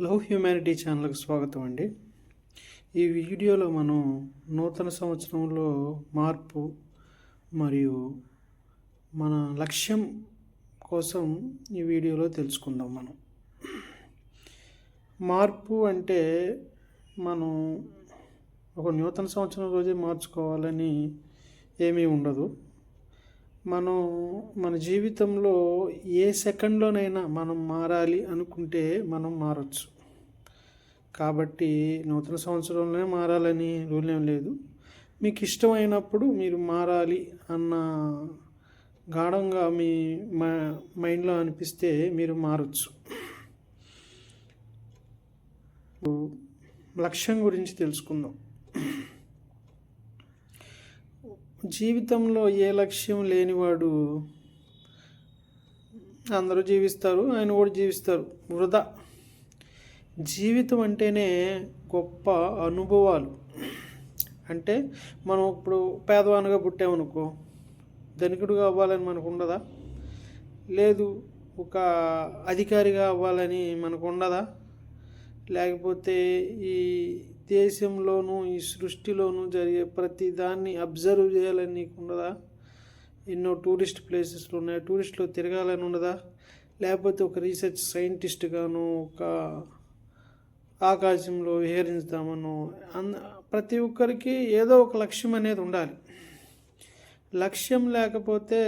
Love humanity ఛానల్కి స్వాగతం అండి. ఈ వీడియోలో మనం నూతన సంవత్సరంలో మార్పు మరియు మన లక్ష్యం కోసం ఈ వీడియోలో తెలుసుకుందాం మనం. మార్పు అంటే మనం ఒక నూతన సంవత్సరం రోజే మార్చుకోవాలని ఏమీ ఉండదు. మనం మన జీవితంలో ఏ సెకండ్లోనైనా మనం మారాలి అనుకుంటే మనం మారచ్చు. కాబట్టి నూతన సంవత్సరంలోనే మారాలని రూల్ ఏం లేదు. మీకు ఇష్టమైనప్పుడు మీరు మారాలి అన్న గాఢంగా మీ మైండ్లో అనిపిస్తే మీరు మారచ్చు. లక్ష్యం గురించి తెలుసుకుందాం. జీవితంలో ఏ లక్ష్యం లేనివాడు అందరూ జీవిస్తారు ఆయన కూడా జీవిస్తారు. వృధా. జీవితం అంటేనే గొప్ప అనుభవాలు. అంటే మనం ఇప్పుడు పేదవానిగా పుట్టామనుకో ధనికుడుగా అవ్వాలని మనకు ఉండదా? లేదు ఒక అధికారిగా అవ్వాలని మనకు ఉండదా? లేకపోతే ఈ దేశంలోనూ ఈ సృష్టిలోనూ జరిగే ప్రతి దాన్ని అబ్జర్వ్ చేయాలని నీకు ఉండదా ఎన్నో టూరిస్ట్ ప్లేసెస్లు ఉన్నాయి. టూరిస్ట్లో తిరగాలని ఉండదా లేకపోతే ఒక రీసెర్చ్ సైంటిస్ట్గాను ఒక ఆకాశంలో విహరించుదామను అంద ప్రతి ఒక్కరికి ఏదో ఒక లక్ష్యం అనేది ఉండాలి. లక్ష్యం లేకపోతే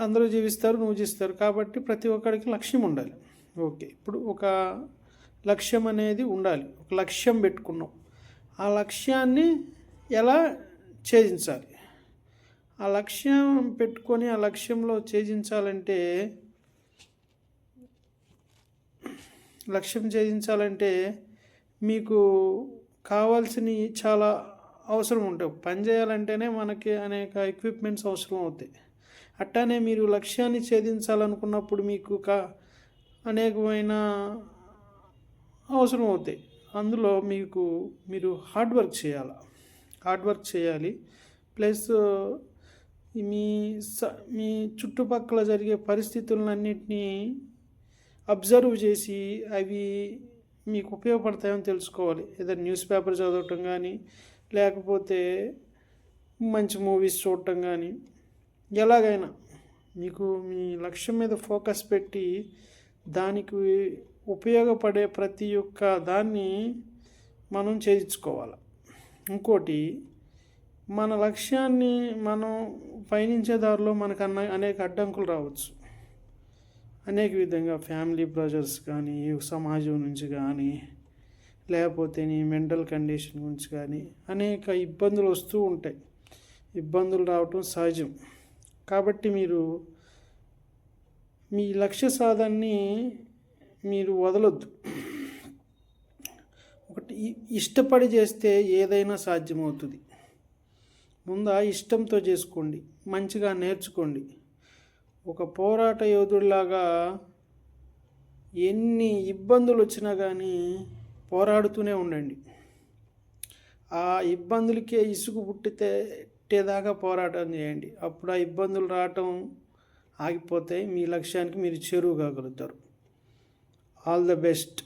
అందరూ జీవిస్తారు నువ్వు జీవిస్తారు. కాబట్టి ప్రతి ఒక్కరికి లక్ష్యం ఉండాలి. ఓకే. ఇప్పుడు ఒక లక్ష్యం అనేది ఉండాలి. ఒక లక్ష్యం పెట్టుకున్నాం. ఆ లక్ష్యాన్ని ఎలా ఛేదించాలి? ఆ లక్ష్యం పెట్టుకొని ఆ లక్ష్యంలో ఛేదించాలంటే లక్ష్యం ఛేదించాలంటే మీకు కావాల్సినవి చాలా అవసరం ఉంటాయి. పని చేయాలంటేనే మనకి అనేక ఎక్విప్మెంట్స్ అవసరం అవుతాయి. అట్టానే మీరు లక్ష్యాన్ని ఛేదించాలనుకున్నప్పుడు మీకు కా అనేకమైన అవసరం అవుతాయి. అందులో మీకు మీరు హార్డ్ వర్క్ చేయాలి? హార్డ్ వర్క్ చేయాలి. ప్లస్ మీ స మీ చుట్టుపక్కల జరిగే పరిస్థితులన్నింటినీ అబ్జర్వ్ చేసి అవి మీకు ఉపయోగపడతాయని తెలుసుకోవాలి. ఏదైనా న్యూస్ పేపర్ చదవటం కానీ లేకపోతే మంచి మూవీస్ చూడటం కానీ ఎలాగైనా మీకు మీ లక్ష్యం మీద ఫోకస్ పెట్టి దానికి ఉపయోగపడే ప్రతి ఒక్క దాన్ని మనం చేయించుకోవాలి. ఇంకోటి మన లక్ష్యాన్ని మనం పయనించే దారిలో మనకు అన్న అనేక అడ్డంకులు రావచ్చు. అనేక విధంగా ఫ్యామిలీ ప్రెజర్స్ కానీ సమాజం నుంచి కానీ లేకపోతే నీ మెంటల్ కండిషన్ గురించి కానీ అనేక ఇబ్బందులు వస్తూ ఉంటాయి. ఇబ్బందులు రావటం సహజం. కాబట్టి మీరు మీ లక్ష్య సాధనని మీరు వదలొద్దు. ఒకటి ఇష్టపడి చేస్తే ఏదైనా సాధ్యమవుతుంది. ముందు ఇష్టంతో చేసుకోండి మంచిగా నేర్చుకోండి. ఒక పోరాట యోధుడిలాగా ఎన్ని ఇబ్బందులు వచ్చినా కానీ పోరాడుతూనే ఉండండి. ఆ ఇబ్బందులకే ఇసుకు పుట్టితే పుట్టేదాకా పోరాటం చేయండి. అప్పుడు ఆ ఇబ్బందులు రావటం ఆగిపోతాయి మీ లక్ష్యానికి మీరు చేరువు కాగలుగుతారు all the best.